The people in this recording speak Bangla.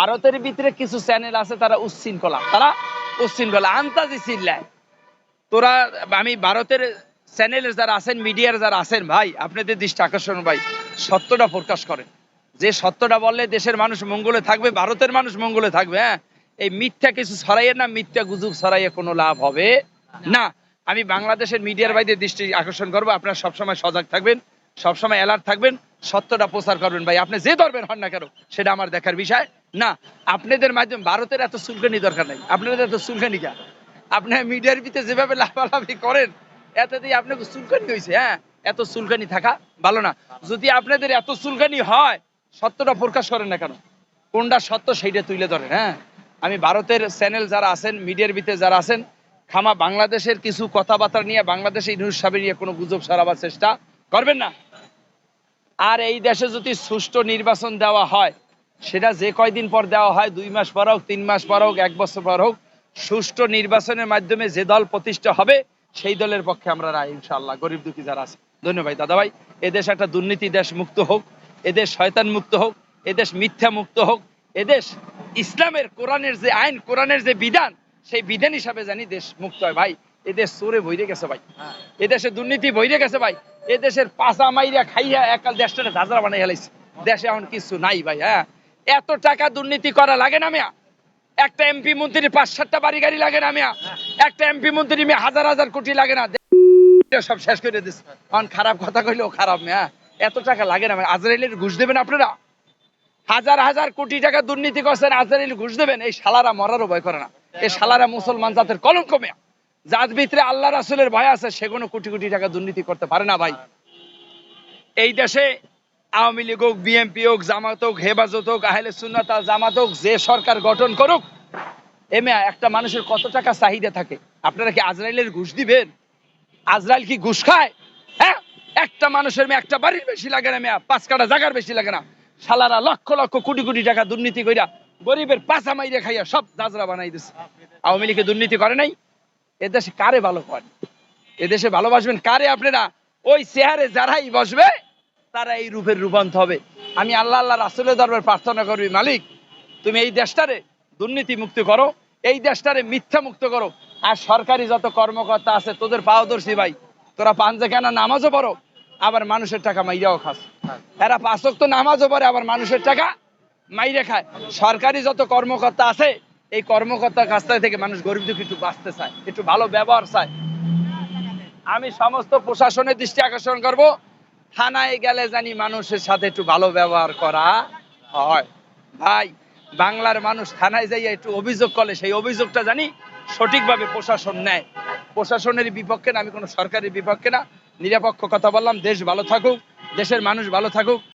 ভারতের ভিতরে কিছু চ্যানেল আছে, তারা উচ্ছৃঙ্খলা তারা উচ্ছৃঙ্খলা আন্তাজি চিল্লায় তোরা, আমি ভারতের চ্যানেলের যারা আছেন মিডিয়ার যারা আছেন, ভাই, আপনাদের দৃষ্টি আকর্ষণ, ভাই, সত্যটা প্রকাশ করেন। যে সত্যটা বললে দেশের মানুষ মঙ্গলে থাকবে, ভারতের মানুষ মঙ্গলে থাকবে হ্যাঁ? এই মিথ্যা কিছু ছড়াইয়ে না, মিথ্যা গুজব ছড়াইয়ে কোনো লাভ হবে না। আমি বাংলাদেশের মিডিয়ার ভাইদের দৃষ্টি আকর্ষণ করব, আপনারা সবসময় সজাগ থাকবেন, সবসময় অ্যালার্ট থাকবেন, সত্যটা প্রচার করবেন, ভাই। আপনি যে ধরবেন, হন না কেন, সেটা আমার দেখার বিষয়। না, আপনাদের মাধ্যমে ভারতের এত চুলকানি দরকার নাই। আপনাদের এত চুলকানি কেন আপনার মিডিয়ার ভিতরে যেভাবে লাফালাফি করেন এত দিয়ে আপনাকে চুলকানি হয়েছে হ্যাঁ? এত চুলকানি থাকা ভালো না। যদি আপনাদের এত চুলকানি হয়, সত্যটা প্রকাশ করেন না কেন? কোনটা সত্য সেইটা তুলে ধরেন হ্যাঁ? আমি ভারতের চ্যানেল যারা আছেন, মিডিয়ার ভিতরে যারা আছেন, খামা বাংলাদেশের কিছু কথাবার্তা নিয়ে, বাংলাদেশে ইনুস সাহেবের নিয়ে কোনো গুজব সারাবার চেষ্টা করবেন না। আর এই দেশে যদি সুষ্ঠু নির্বাচন দেওয়া হয় সেটা যে কয়দিন পর দেওয়া হয়, দুই মাস পর হোক, তিন মাস পর হোক, এক বছর পর হোক, সুষ্ঠু নির্বাচনের মাধ্যমে যে দল প্রতিষ্ঠা হবে, সেই দলের পক্ষে আমরা রায় ইনশাল্লাহ গরিব দুঃখী যারা আছে। ধন্যবাদ দাদা ভাই এদেশ একটা দুর্নীতি দেশ মুক্ত হোক, এদেশ শয়তান মুক্ত হোক, এদেশ মিথ্যা মুক্ত হোক, এদেশ ইসলামের কোরআনের যে আইন, কোরআনের যে বিধান, সেই বিধান হিসাবে জানি দেশ মুক্ত হয়। ভাই, এদেশ চোরে বইরে গেছে ভাই। এদেশে দুর্নীতি বইরে গেছে ভাই। এদেশের পাশা মাইরা খাইয়া একাল দেশটা ঝাঁঝরা বানাই হেলাইছে দেশে এখন কিছু নাই ভাই হ্যাঁ? এত টাকা দুর্নীতি করা লাগে না মিয়া? একটা এমপি মন্ত্রী পাঁচ সাতটা বাড়ি গাড়ি লাগে না মিয়া? একটা এমপি মন্ত্রী মিয়া হাজার হাজার কোটি লাগে না? সব শেষ করে দিচ্ছে এখন খারাপ কথা কইলেও খারাপ মিয়া এত টাকা লাগে না। আজরাইলের ঘুষ দেবেন আপনারা? হাজার হাজার কোটি টাকা দুর্নীতি করছেন, আজরাইল ঘুষ দেবেন? এই শালারা মরারও ভয় করে না। এই শালারা মুসলমান জাতের কলঙ্ক মেয়া। যার ভিতরে আল্লাহ রাসুলের ভয় আছে, সে কোনো কোটি কোটি টাকা দুর্নীতি করতে পারে না ভাই। এই দেশে আওয়ামী লীগ হোক, বিএনপি হোক, জামাত হোক, হেফাজত হোক, আহলে সুন্নাত জামাত হোক, যে সরকার গঠন করুক এমে একটা মানুষের কত টাকা চাহিদা থাকে? আপনারা কি আজরাইলের ঘুষ দিবেন? আজরাইল কি ঘুষ খায়? হ্যাঁ? একটা মানুষের মেয়ে একটা বাড়ির বেশি লাগে না মেয়া, পাঁচ কাটা জায়গার বেশি লাগে না। শালারা লক্ষ লক্ষ কোটি কোটি টাকা দুর্নীতি কইরা গরিবের পাশা মাইরে খাইয়া সব দাজরা বানাই দিছে। আওয়ামী লীগে দুর্নীতি করে নাই? এদেশে কারে ভালো করেন এদেশে ভালোবাসবেন কারে আপনারা? ওই চেহারে যারাই বসবে তারা এই রূপের রূপান্ত হবে। আমি আল্লাহ আল্লাহ রাসুলের দরবার প্রার্থনা করবি মালিক, তুমি এই দেশটারে দুর্নীতি মুক্ত করো, এই দেশটারে মিথ্যা মুক্ত করো। আর সরকারি যত কর্মকর্তা আছে, তোদের পাওদর্শী ভাই, তোরা পাঞ্জে কেনা নামাজও পড়ো, আবার মানুষের টাকা মাইরাও খাস। এরা পাঁচক তো নামাজও পড়ে, আবার মানুষের টাকা মাইরে খায়। সরকারি যত কর্মকর্তা আছে, এই কর্মকর্তার কাছ থেকে মানুষ গরিব দুঃখী একটু বাঁচতে চায়, একটু ভালো ব্যবহার চায়। আমি সমস্ত প্রশাসনের দৃষ্টি আকর্ষণ করব। থানায় গেলে জানি মানুষের সাথে একটু ভালো ব্যবহার করা হয়। ভাই, বাংলার মানুষ থানায় যাই একটু অভিযোগ করলে সেই অভিযোগটা জানি সঠিকভাবে প্রশাসন নেয়। প্রশাসনের বিপক্ষে না, আমি কোনো সরকারের বিপক্ষে না। নিরপেক্ষ কথা বললাম, দেশ ভালো থাকুক, দেশের মানুষ ভালো থাকুক।